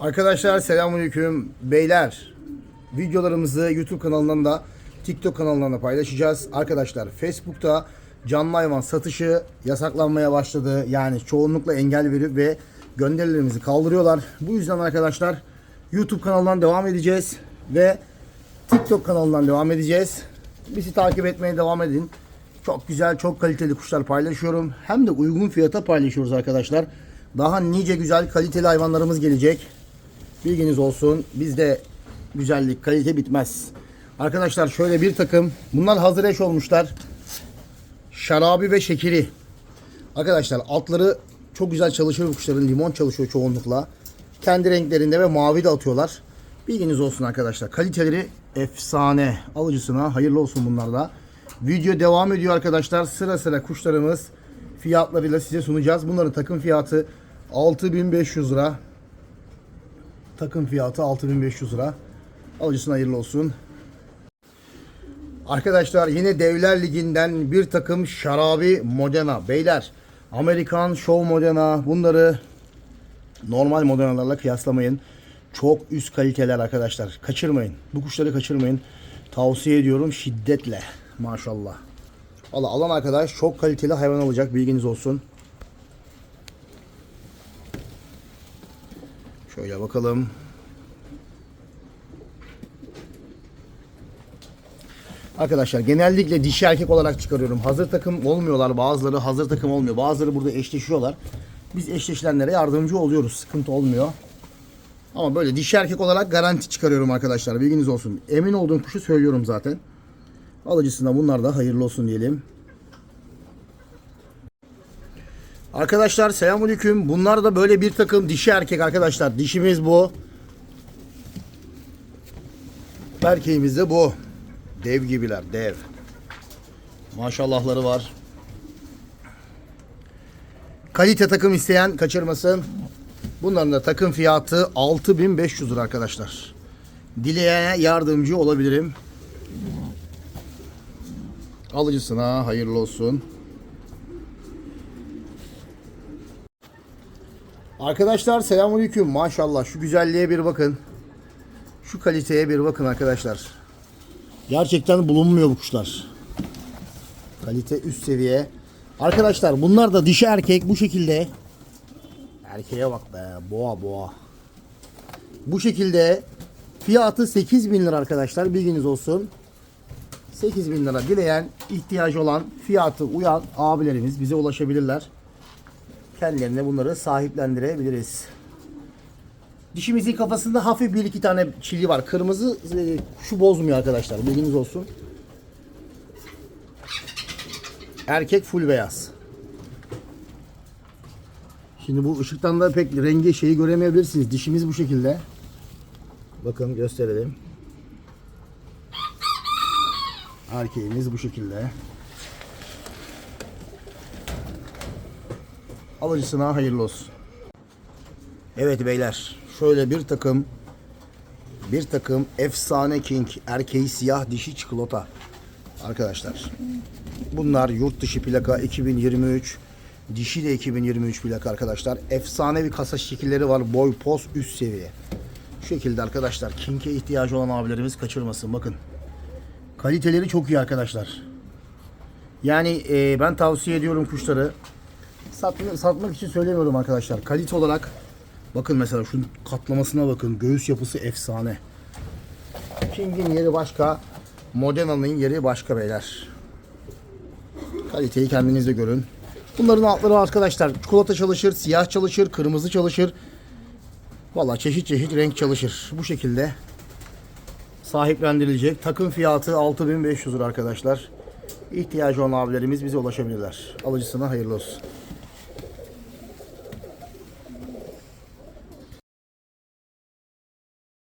Arkadaşlar selamünaleyküm beyler. Videolarımızı YouTube kanalından da TikTok kanalından da paylaşacağız. Arkadaşlar Facebook'ta canlı hayvan satışı yasaklanmaya başladı. Yani çoğunlukla engel verip ve gönderilerimizi kaldırıyorlar. Bu yüzden arkadaşlar YouTube kanalından devam edeceğiz ve TikTok kanalından devam edeceğiz. Bizi takip etmeye devam edin. Çok güzel, çok kaliteli kuşlar paylaşıyorum. Hem de uygun fiyata paylaşıyoruz arkadaşlar. Daha nice güzel kaliteli hayvanlarımız gelecek. Bilginiz olsun. Bizde güzellik, kalite bitmez. Arkadaşlar şöyle bir takım. Bunlar hazır eş olmuşlar. Şarabi ve şekeri. Arkadaşlar altları çok güzel çalışıyor bu kuşların. Limon çalışıyor çoğunlukla. Kendi renklerinde ve mavi de atıyorlar. Bilginiz olsun arkadaşlar. Kaliteleri efsane. Alıcısına hayırlı olsun bunlar da. Video devam ediyor arkadaşlar. Sıra sıra kuşlarımız fiyatlarıyla size sunacağız. Bunların takım fiyatı 6500 lira. Takım fiyatı 6500 lira. Alıcısına hayırlı olsun. Arkadaşlar yine Devler Ligi'nden bir takım şarabi Modena. Beyler Amerikan Show Modena bunları normal Modena'larla kıyaslamayın. Çok üst kaliteler arkadaşlar. Kaçırmayın. Bu kuşları kaçırmayın. Tavsiye ediyorum şiddetle. Maşallah. Valla alan arkadaş çok kaliteli hayvan alacak. Bilginiz olsun. Şöyle bakalım. Arkadaşlar genellikle dişi erkek olarak çıkarıyorum. Hazır takım olmuyorlar. Bazıları hazır takım olmuyor. Bazıları burada eşleşiyorlar. Biz eşleşilenlere yardımcı oluyoruz. Sıkıntı olmuyor. Ama böyle dişi erkek olarak garanti çıkarıyorum arkadaşlar. Bilginiz olsun. Emin olduğum kuşu söylüyorum zaten. Alıcısına bunlar da hayırlı olsun diyelim. Arkadaşlar selamünaleyküm. Bunlar da böyle bir takım dişi erkek arkadaşlar. Dişimiz bu. Erkeğimiz de bu. Dev gibiler, dev. Maşallahları var. Kalite takım isteyen kaçırmasın. Bunların da takım fiyatı 6500 lira arkadaşlar. Dileyene yardımcı olabilirim. Alıcısına hayırlı olsun. Arkadaşlar selamünaleyküm. Maşallah şu güzelliğe bir bakın. Şu kaliteye bir bakın arkadaşlar. Gerçekten bulunmuyor bu kuşlar. Kalite üst seviye. Arkadaşlar bunlar da dişi erkek bu şekilde. Erkeğe bak be. Boğa boğa. Bu şekilde fiyatı 8000 lira arkadaşlar. Bilginiz olsun. 8000 lira dileyen, ihtiyacı olan, fiyatı uyan abilerimiz bize ulaşabilirler. Kendilerine bunları sahiplendirebiliriz. Dişimizin kafasında hafif bir iki tane çili var. Kırmızı e, şu bozmuyor arkadaşlar. Bilginiz olsun. Erkek full beyaz. Şimdi bu ışıktan da pek rengi şeyi göremeyebilirsiniz. Dişimiz bu şekilde. Bakın gösterelim. Erkeğimiz bu şekilde. Alıcısına hayırlı olsun. Evet beyler. Şöyle bir takım bir takım efsane king erkeği siyah dişi çikolata. Arkadaşlar. Bunlar yurt dışı plaka 2023. Dişi de 2023 plaka arkadaşlar. Efsane bir kasa şekilleri var. Boy poz üst seviye. Şu şekilde arkadaşlar. King'e ihtiyacı olan abilerimiz kaçırmasın. Bakın. Kaliteleri çok iyi arkadaşlar. Yani e, ben tavsiye ediyorum kuşları. Satmak, satmak için söylemiyorum arkadaşlar. Kalite olarak bakın mesela şunun katlamasına bakın. Göğüs yapısı efsane. King'in yeri başka. Modena'nın yeri başka beyler. Kaliteyi kendiniz de görün. Bunların altları arkadaşlar çikolata çalışır, siyah çalışır, kırmızı çalışır. Valla çeşit çeşit renk çalışır. Bu şekilde sahiplendirilecek. Takım fiyatı 6500 lira arkadaşlar. İhtiyacı olan abilerimiz bize ulaşabilirler. Alıcısına hayırlı olsun.